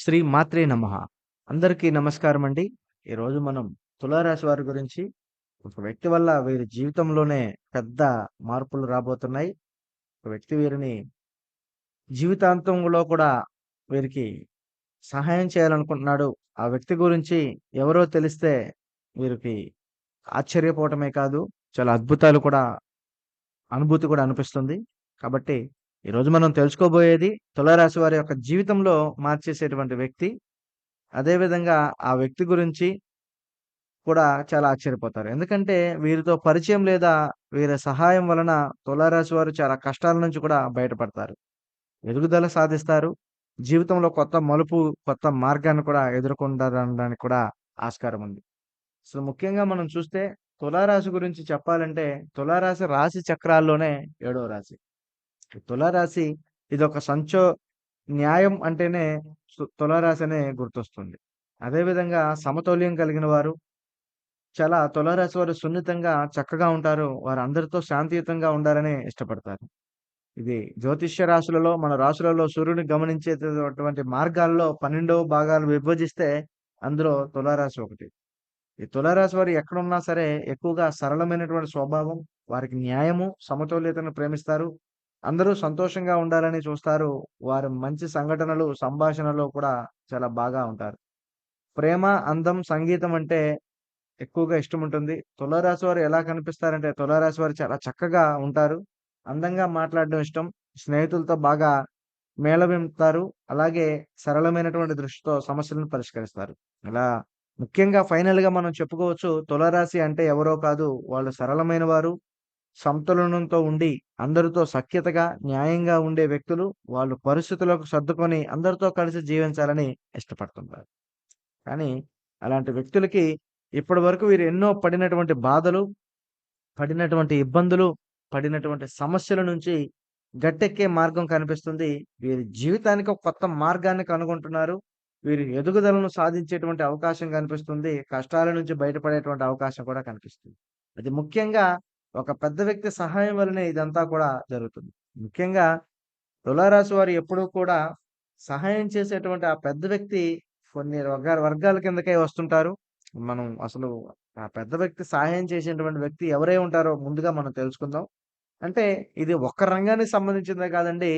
శ్రీ మాత్రే నమః. అందరికీ నమస్కారం అండి. ఈరోజు మనం తులారాశి వారి గురించి ఒక వ్యక్తి వల్ల వీరి జీవితంలోనే పెద్ద మార్పులు రాబోతున్నాయి. ఒక వ్యక్తి వీరిని జీవితాంతంలో కూడా వీరికి సహాయం చేయాలనుకుంటున్నాడు. ఆ వ్యక్తి గురించి ఎవరో తెలిస్తే వీరికి ఆశ్చర్యపోవటమే కాదు, చాలా అద్భుతాలు కూడా అనుభూతి కూడా అనిపిస్తుంది. కాబట్టి ఈరోజు మనం తెలుసుకోబోయేది తులారాశి వారి యొక్క జీవితంలో మార్చేసేటువంటి వ్యక్తి. అదే విధంగా ఆ వ్యక్తి గురించి కూడా చాలా ఆశ్చర్యపోతారు. ఎందుకంటే వీరితో పరిచయం లేదా వీరి సహాయం వలన తులారాశి వారు చాలా కష్టాల నుంచి కూడా బయటపడతారు. ఎదుగుదల సాధిస్తారు. జీవితంలో కొత్త మలుపు, కొత్త మార్గాన్ని కూడా ఎదుర్కొంటారనడానికి కూడా ఆస్కారం ఉంది. సో, ముఖ్యంగా మనం చూస్తే తులారాశి గురించి చెప్పాలంటే తులారాశి రాశి చక్రాల్లోనే ఏడవ రాశి. తులారాశి ఇది ఒక సంచో న్యాయం అంటేనే తులారాశి అనే గుర్తొస్తుంది. అదే విధంగా సమతౌల్యం కలిగిన వారు చాలా తులారాశి వారు సున్నితంగా, చక్కగా ఉంటారు. వారు అందరితో శాంతియుతంగా ఉండాలని ఇష్టపడతారు. ఇది జ్యోతిష్య రాశులలో మన రాశులలో సూర్యుని గమనించేటటువంటి మార్గాల్లో 12 భాగాలు విభజిస్తే అందులో తులారాశి ఒకటి. ఈ తులారాశి వారు ఎక్కడున్నా సరే ఎక్కువగా సరళమైనటువంటి స్వభావం, వారికి న్యాయము, సమతౌల్యతను ప్రేమిస్తారు. అందరూ సంతోషంగా ఉండాలని చూస్తారు. వారు మంచి సంఘటనలు, సంభాషణలో కూడా చాలా బాగా ఉంటారు. ప్రేమ, అందం, సంగీతం అంటే ఎక్కువగా ఇష్టం ఉంటుంది తులారాశి వారు ఎలా కనిపిస్తారంటే తులారాశి వారు చాలా చక్కగా ఉంటారు. అందంగా మాట్లాడడం ఇష్టం. స్నేహితులతో బాగా మేళవింపుతారు. అలాగే సరళమైనటువంటి దృష్టితో సమస్యలను పరిష్కరిస్తారు. ఇలా ముఖ్యంగా ఫైనల్‌గా మనం చెప్పుకోవచ్చు తులరాశి అంటే ఎవరో కాదు. వాళ్ళు సరళమైన వారు. సంతులనంతో ఉండి అందరితో సఖ్యతగా, న్యాయంగా ఉండే వ్యక్తులు. వాళ్ళు పరిస్థితులకు సర్దుకొని అందరితో కలిసి జీవించాలని ఇష్టపడుతుంటారు. కానీ అలాంటి వ్యక్తులకి ఇప్పటి వరకు వీరు ఎన్నో పడినటువంటి బాధలు, పడినటువంటి ఇబ్బందులు, పడినటువంటి సమస్యల నుంచి గట్టెక్కే మార్గం కనిపిస్తుంది. వీరి జీవితానికి ఒక కొత్త మార్గాన్ని కనుగొంటున్నారు. వీరి ఎదుగుదలను సాధించేటువంటి అవకాశం కనిపిస్తుంది. కష్టాల నుంచి బయటపడేటువంటి అవకాశం కూడా కనిపిస్తుంది. అది ముఖ్యంగా ఒక పెద్ద వ్యక్తి సహాయం వల్లనే ఇదంతా కూడా జరుగుతుంది. ముఖ్యంగా తులారాశి వారు ఎప్పుడూ కూడా సహాయం చేసేటువంటి ఆ పెద్ద వ్యక్తి కొన్ని వర్గాల వర్గాల కిందకే వస్తుంటారు. మనం అసలు ఆ పెద్ద వ్యక్తి సహాయం చేసేటువంటి వ్యక్తి ఎవరై ఉంటారో ముందుగా మనం తెలుసుకుందాం. అంటే ఇది ఒక్క రంగానికి సంబంధించిందే కాదండి.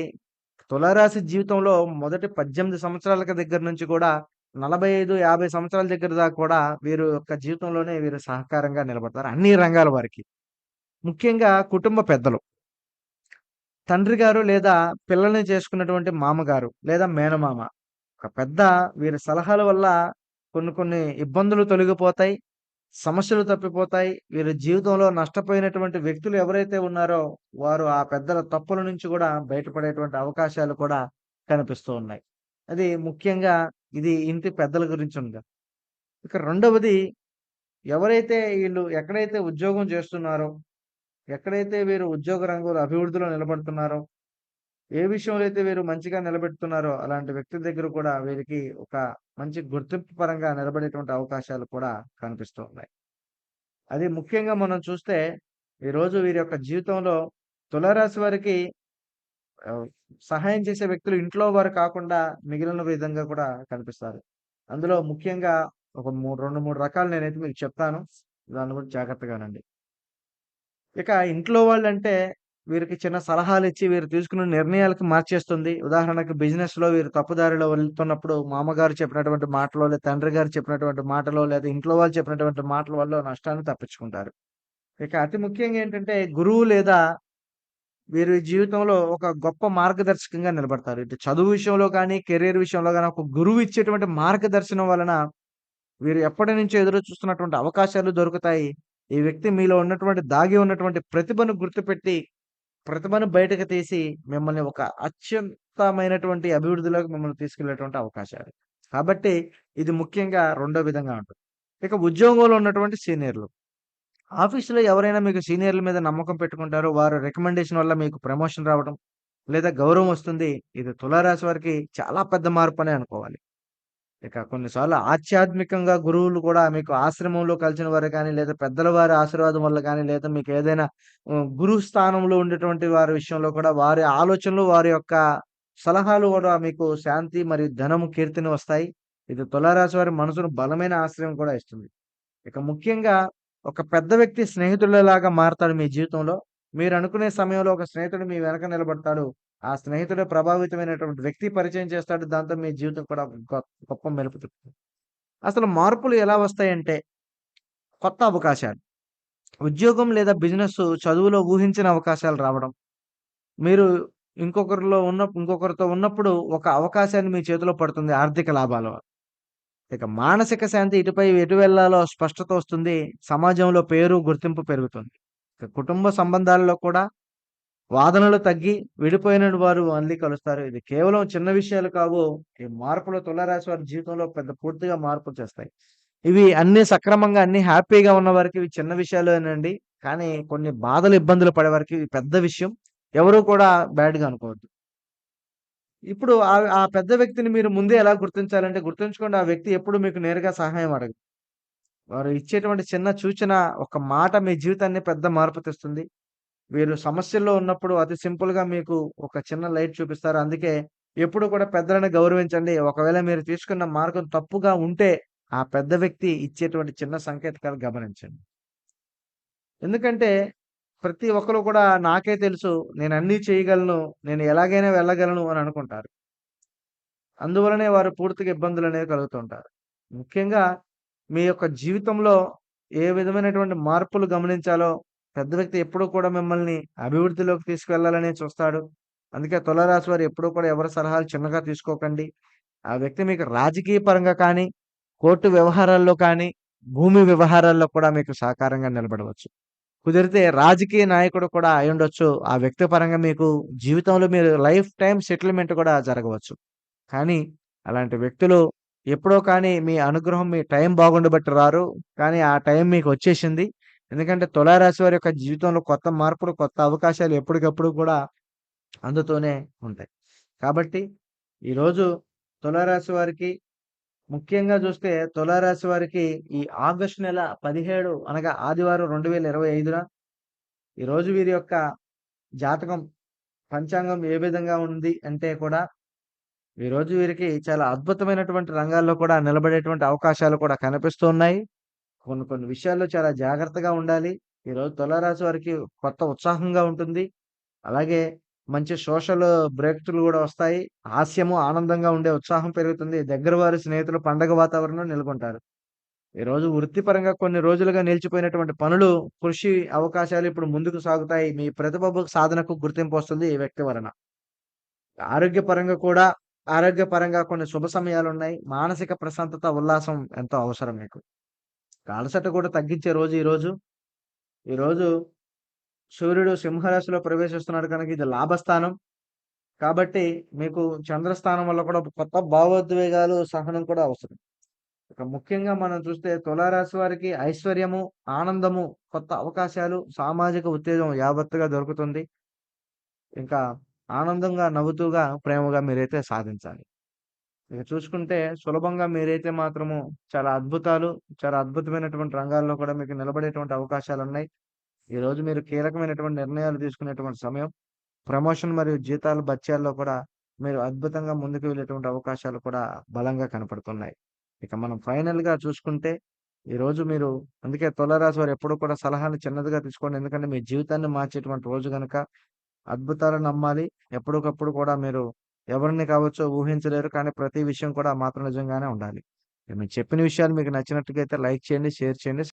తులారాశి జీవితంలో మొదటి 18 సంవత్సరాలకి దగ్గర నుంచి కూడా 45, 50 సంవత్సరాల దగ్గర దాకా కూడా వీరు యొక్క జీవితంలోనే వీరు సహకారంగా నిలబడతారు. అన్ని రంగాల వారికి. ముఖ్యంగా కుటుంబ పెద్దలు. తండ్రి గారు లేదా పిల్లల్ని చేసుకున్నటువంటి మామగారు లేదా మేనమామ. ఒక పెద్ద వీరి సలహాల వల్ల కొన్ని కొన్ని ఇబ్బందులు తొలగిపోతాయి. సమస్యలు తప్పిపోతాయి. వీరి జీవితంలో నష్టపోయినటువంటి వ్యక్తులు ఎవరైతే ఉన్నారో వారు ఆ పెద్దల తప్పుల నుంచి కూడా బయటపడేటువంటి అవకాశాలు కూడా కనిపిస్తూ ఉన్నాయి. అది ముఖ్యంగా ఇది ఇంటి పెద్దల గురించి ఉంది. ఇక రెండవది ఎవరైతే వీళ్ళు ఎక్కడైతే ఉద్యోగం చేస్తున్నారో, ఎక్కడైతే వీరు ఉద్యోగ రంగంలో అభివృద్ధిలో నిలబడుతున్నారో, ఏ విషయంలో అయితే వీరు మంచిగా నిలబెడుతున్నారో అలాంటి వ్యక్తి దగ్గర కూడా వీరికి ఒక మంచి గుర్తింపు పరంగా నిలబడేటువంటి అవకాశాలు కూడా కనిపిస్తూ ఉన్నాయి. అది ముఖ్యంగా మనం చూస్తే ఈరోజు వీరి యొక్క జీవితంలో తులారాశి వారికి సహాయం చేసే వ్యక్తులు ఇంట్లో వారు కాకుండా మిగిలిన విధంగా కూడా కనిపిస్తారు. అందులో ముఖ్యంగా ఒక మూడు రెండు మూడు రకాలు నేనైతే మీకు చెప్తాను. దాన్ని గురించి జాగ్రత్తగానండి ఇక ఇంట్లో వాళ్ళంటే వీరికి చిన్న సలహాలు ఇచ్చి వీరు తీసుకున్న నిర్ణయాలకు మార్చేస్తుంది. ఉదాహరణకు బిజినెస్లో వీరు తప్పుదారిలో వెళ్తున్నప్పుడు మామగారు చెప్పినటువంటి మాటలో, లేదా తండ్రి గారు చెప్పినటువంటి మాటలో, లేదా ఇంట్లో వాళ్ళు చెప్పినటువంటి మాటల వల్ల నష్టాన్ని తప్పించుకుంటారు. ఇక అతి ముఖ్యంగా ఏంటంటే గురువు లేదా వీరి జీవితంలో ఒక గొప్ప మార్గదర్శకంగా నిలబడతారు. ఇటు చదువు విషయంలో కానీ కెరీర్ విషయంలో కానీ ఒక గురువు ఇచ్చేటువంటి మార్గదర్శనం వలన వీరు ఎప్పటి నుంచో ఎదురు చూస్తున్నటువంటి అవకాశాలు దొరుకుతాయి. ఈ వ్యక్తి మీలో ఉన్నటువంటి దాగి ఉన్నటువంటి ప్రతిభను గుర్తుపెట్టి, ప్రతిభను బయటకు తీసి మిమ్మల్ని ఒక అత్యంతమైనటువంటి అభివృద్ధిలోకి మిమ్మల్ని తీసుకెళ్ళేటువంటి అవకాశాలు. కాబట్టి ఇది ముఖ్యంగా రెండో విధంగా ఉంటుంది. ఇక ఉద్యోగంలో ఉన్నటువంటి సీనియర్‌లు. ఆఫీసులో ఎవరైనా మీకు సీనియర్‌ల మీద నమ్మకం పెట్టుకుంటారో వారు రికమెండేషన్ వల్ల మీకు ప్రమోషన్ రావడం, లేదా గౌరవం వస్తుంది. ఇది తులారాశి వారికి చాలా పెద్ద మార్పనే అనుకోవాలి. ఇక కొన్నిసార్లు ఆధ్యాత్మికంగా గురువులు కూడా మీకు ఆశ్రమంలో కలిసిన వారు కానీ, లేదా పెద్దల వారి ఆశీర్వాదం వల్ల కానీ లేదా మీకు ఏదైనా గురువు గురు స్థానంలో ఉండేటువంటి వారి విషయంలో కూడా వారి ఆలోచనలు, వారి యొక్క సలహాలు కూడా మీకు శాంతి మరియు ధనము, కీర్తిని వస్తాయి. ఇది తులారాశి వారి మనసును బలమైన ఆశ్రయం కూడా ఇస్తుంది. ఇక ముఖ్యంగా ఒక పెద్ద వ్యక్తి స్నేహితుడిలాగా మారతాడు మీ జీవితంలో. మీరు అనుకునే సమయంలో ఒక స్నేహితుడు మీ వెనక నిలబడతాడు. ఆ స్నేహితుడు ప్రభావితమైనటువంటి వ్యక్తి పరిచయం చేస్తాడు. దాంతో మీ జీవితం కూడా గొప్ప మెరుపు అసలు మార్పులు ఎలా వస్తాయంటే కొత్త అవకాశాలు. ఉద్యోగం లేదా బిజినెస్ చదువులో ఊహించిన అవకాశాలు రావడం. మీరు ఇంకొకరిలో ఉన్న ఇంకొకరితో ఉన్నప్పుడు ఒక అవకాశాన్ని మీ చేతిలో పడుతుంది ఆర్థిక లాభాల వల్ల. ఇక మానసిక శాంతి ఇటుపై ఎటు వెళ్ళాలో స్పష్టత వస్తుంది. సమాజంలో పేరు, గుర్తింపు పెరుగుతుంది. ఇక కుటుంబ సంబంధాలలో కూడా వాదనలు తగ్గి విడిపోయిన వారు మళ్ళీ కలుస్తారు. ఇది కేవలం చిన్న విషయాలు కావు. ఈ మార్పులు తులారాశి వారి జీవితంలో పెద్ద పూర్తిగా మార్పులు చేస్తాయి. ఇవి అన్ని సక్రమంగా అన్ని హ్యాపీగా ఉన్నవారికి ఇవి చిన్న విషయాలేనండి. కానీ కొన్ని బాధలు, ఇబ్బందులు పడేవారికి ఇవి పెద్ద విషయం. ఎవరు కూడా బ్యాడ్‌గా అనుకోవద్దు. ఇప్పుడు ఆ ఆ పెద్ద వ్యక్తిని మీరు ముందే ఎలా గుర్తించాలంటే గుర్తుంచుకోండి ఆ వ్యక్తి ఎప్పుడు మీకు నేరుగా సహాయం అడగదు వారు ఇచ్చేటువంటి చిన్న సూచన, ఒక మాట మీ జీవితాన్ని పెద్ద మార్పు తెస్తుంది. వీరు సమస్యల్లో ఉన్నప్పుడు అతి సింపుల్‌గా మీకు ఒక చిన్న లైట్ చూపిస్తారు. అందుకే ఎప్పుడు కూడా పెద్దలను గౌరవించండి. ఒకవేళ మీరు తీసుకున్న మార్గం తప్పుగా ఉంటే ఆ పెద్ద వ్యక్తి ఇచ్చేటువంటి చిన్న సంకేతకాలు గమనించండి. ఎందుకంటే ప్రతి ఒక్కరు కూడా నాకే తెలుసు. నేను అన్నీ చేయగలను. నేను ఎలాగైనా వెళ్ళగలను అని అనుకుంటారు. అందువలనే వారు పూర్తిగా ఇబ్బందులు అనేవి కలుగుతుంటారు. ముఖ్యంగా మీ యొక్క జీవితంలో ఏ విధమైనటువంటి మార్పులు గమనించాలో పెద్ద వ్యక్తి ఎప్పుడూ కూడా మిమ్మల్ని అభివృద్ధిలోకి తీసుకువెళ్ళాలనే చూస్తాడు. అందుకే తులారాశి వారు ఎప్పుడూ కూడా ఎవరి సలహాలు చిన్నగా తీసుకోకండి. ఆ వ్యక్తి మీకు రాజకీయ పరంగా కానీ, కోర్టు వ్యవహారాల్లో కానీ, భూమి వ్యవహారాల్లో కూడా మీకు సహకారంగా నిలబడవచ్చు. కుదిరితే రాజకీయ నాయకుడు కూడా అయ్యుండొచ్చు. ఆ వ్యక్తి పరంగా మీకు జీవితంలో మీరు లైఫ్ టైం సెటిల్‌మెంట్ కూడా జరగవచ్చు. కానీ అలాంటి వ్యక్తులు ఎప్పుడో కానీ మీ అనుగ్రహం మీ టైం బాగుండబట్టి రారు. కానీ ఆ టైం మీకు వచ్చేసింది. ఎందుకంటే తులారాశి వారి యొక్క జీవితంలో కొత్త మార్పులు, కొత్త అవకాశాలు ఎప్పటికప్పుడు కూడా అందుతూనే ఉంటాయి. కాబట్టి ఈరోజు తులారాశి వారికి ముఖ్యంగా చూస్తే తులారాశి వారికి ఈ ఆగస్టు నెల 17 అనగా ఆదివారం 2025న ఈరోజు వీరి యొక్క జాతకం పంచాంగం ఏ విధంగా ఉంది అంటే కూడా ఈరోజు వీరికి చాలా అద్భుతమైనటువంటి రంగాల్లో కూడా నిలబడేటువంటి అవకాశాలు కూడా కనిపిస్తున్నాయి కొన్ని కొన్ని విషయాల్లో చాలా జాగ్రత్తగా ఉండాలి. ఈరోజు తులారాశి వారికి కొత్త ఉత్సాహంగా ఉంటుంది. అలాగే మంచి సోషల్ బ్రేక్ కూడా వస్తాయి. హాస్యము, ఆనందంగా ఉండే ఉత్సాహం పెరుగుతుంది. దగ్గర వారి స్నేహితులు పండగ వాతావరణం నెలకొంటారు. ఈరోజు వృత్తిపరంగా కొన్ని రోజులుగా నిలిచిపోయినటువంటి పనులు, కృషి అవకాశాలు ఇప్పుడు ముందుకు సాగుతాయి. మీ ప్రతిభకు సాధనకు గుర్తింపు వస్తుంది ఈ వ్యక్తి వలన. ఆరోగ్యపరంగా కూడా ఆరోగ్యపరంగా కొన్ని శుభ సమయాలు ఉన్నాయి మానసిక ప్రశాంతత, ఉల్లాసం ఎంతో అవసరం మీకు. అలసట కూడా తగ్గించే రోజు ఈరోజు. ఈరోజు సూర్యుడు సింహరాశిలో ప్రవేశిస్తున్నాడు కనుక ఇది లాభస్థానం. కాబట్టి మీకు చంద్రస్థానం వల్ల కూడా కొత్త భావోద్వేగాలు, సహనం కూడా అవసరం. ఇక ముఖ్యంగా మనం చూస్తే తులారాశి వారికి ఐశ్వర్యము, ఆనందము, కొత్త అవకాశాలు, సామాజిక ఉత్తేజం యావత్తుగా దొరుకుతుంది. ఇంకా ఆనందంగా, నవ్వుతూగా, ప్రేమగా మీరైతే సాధించాలి. ఇక చూసుకుంటే సులభంగా మీరైతే మాత్రము చాలా అద్భుతాలు, చాలా అద్భుతమైనటువంటి రంగాల్లో కూడా మీకు నిలబడేటువంటి అవకాశాలు ఉన్నాయి ఈరోజు మీరు కీలకమైనటువంటి నిర్ణయాలు తీసుకునేటువంటి సమయం. ప్రమోషన్ మరియు జీతాలు, బత్యాల్లో కూడా మీరు అద్భుతంగా ముందుకు వెళ్ళేటువంటి అవకాశాలు కూడా బలంగా కనపడుతున్నాయి. ఇక మనం ఫైనల్‌గా చూసుకుంటే ఈరోజు మీరు అందుకే తులరాశి వారు ఎప్పుడూ కూడా సలహాలు చిన్నదిగా తీసుకోండి. ఎందుకంటే మీ జీవితాన్ని మార్చేటువంటి రోజు కనుక అద్భుతాలు నమ్మాలి. ఎప్పటికప్పుడు కూడా మీరు ఎవరిని కావచ్చో ఊహించలేరు. కానీ ప్రతి విషయం కూడా మాత్రం నిజంగానే ఉండాలి. మేము చెప్పిన విషయాలు మీకు నచ్చినట్టుగైతే లైక్ చేయండి, షేర్ చేయండి.